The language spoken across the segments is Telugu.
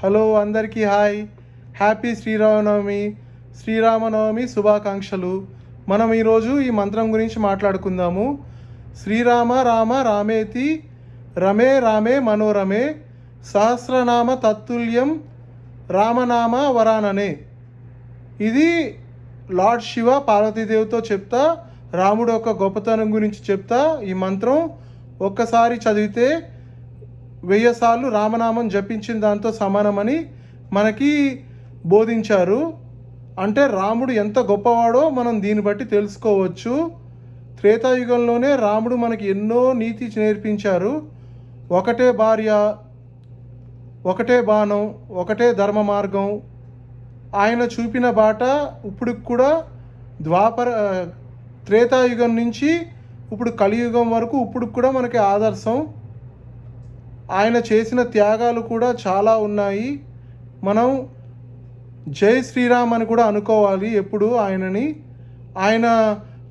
హలో అందరికీ హాయ్. హ్యాపీ శ్రీరామనవమి శ్రీరామనవమి శుభాకాంక్షలు. మనం ఈరోజు ఈ మంత్రం గురించి మాట్లాడుకుందాము. శ్రీరామ రామ రామేతి రమే రామే మనోరమే సహస్రనామ తత్తుల్యం రామనామ వరాననే. ఇది లార్డ్ శివ పార్వతీదేవితో చెప్తా రాముడు యొక్క గొప్పతనం గురించి చెప్తా ఈ మంత్రం. ఒక్కసారి చదివితే వెయ్యి సార్లు రామనామం జపించిన దాంతో సమానమని మనకి బోధించారు. అంటే రాముడు ఎంత గొప్పవాడో మనం దీన్ని బట్టి తెలుసుకోవచ్చు. త్రేతాయుగంలోనే రాముడు మనకి ఎన్నో నీతి నేర్పించారు. ఒకటే భార్య ఒకటే బాణం ఒకటే ధర్మ మార్గం. ఆయన చూపిన బాట ఇప్పుడు కూడా ద్వాపర త్రేతాయుగం నుంచి ఇప్పుడు కలియుగం వరకు ఇప్పుడు కూడా మనకి ఆదర్శం. ఆయన చేసిన త్యాగాలు కూడా చాలా ఉన్నాయి. మనం జై శ్రీరామ్ అని కూడా అనుకోవాలి ఎప్పుడు ఆయనని. ఆయన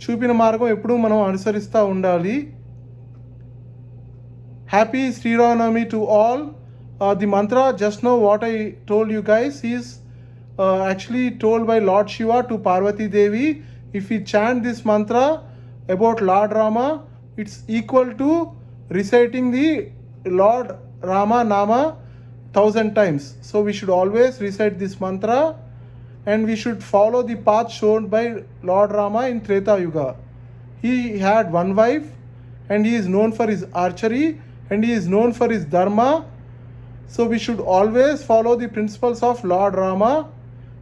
చూపిన మార్గం ఎప్పుడూ మనం అనుసరిస్తూ ఉండాలి. Happy Sri Rama Navami to all the mantra just know what I told you guys is actually told by lord Shiva to Parvati Devi if you chant this mantra about lord Rama it's equal to reciting the Lord Rama Nama thousand times. So we should always recite this mantra and we should follow the path shown by Lord Rama in Treta Yuga. He had one wife and he is known for his archery and he is known for his dharma. So we should always follow the principles of Lord Rama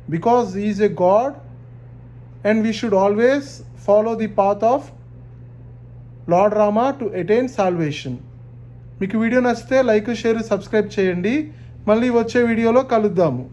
because he is a god and we should always follow the path of Lord Rama to attain salvation. మీకు వీడియో నచ్చితే లైక్ షేర్ సబ్స్క్రైబ్ చేయండి. మళ్ళీ వచ్చే వీడియోలో కలుద్దాము.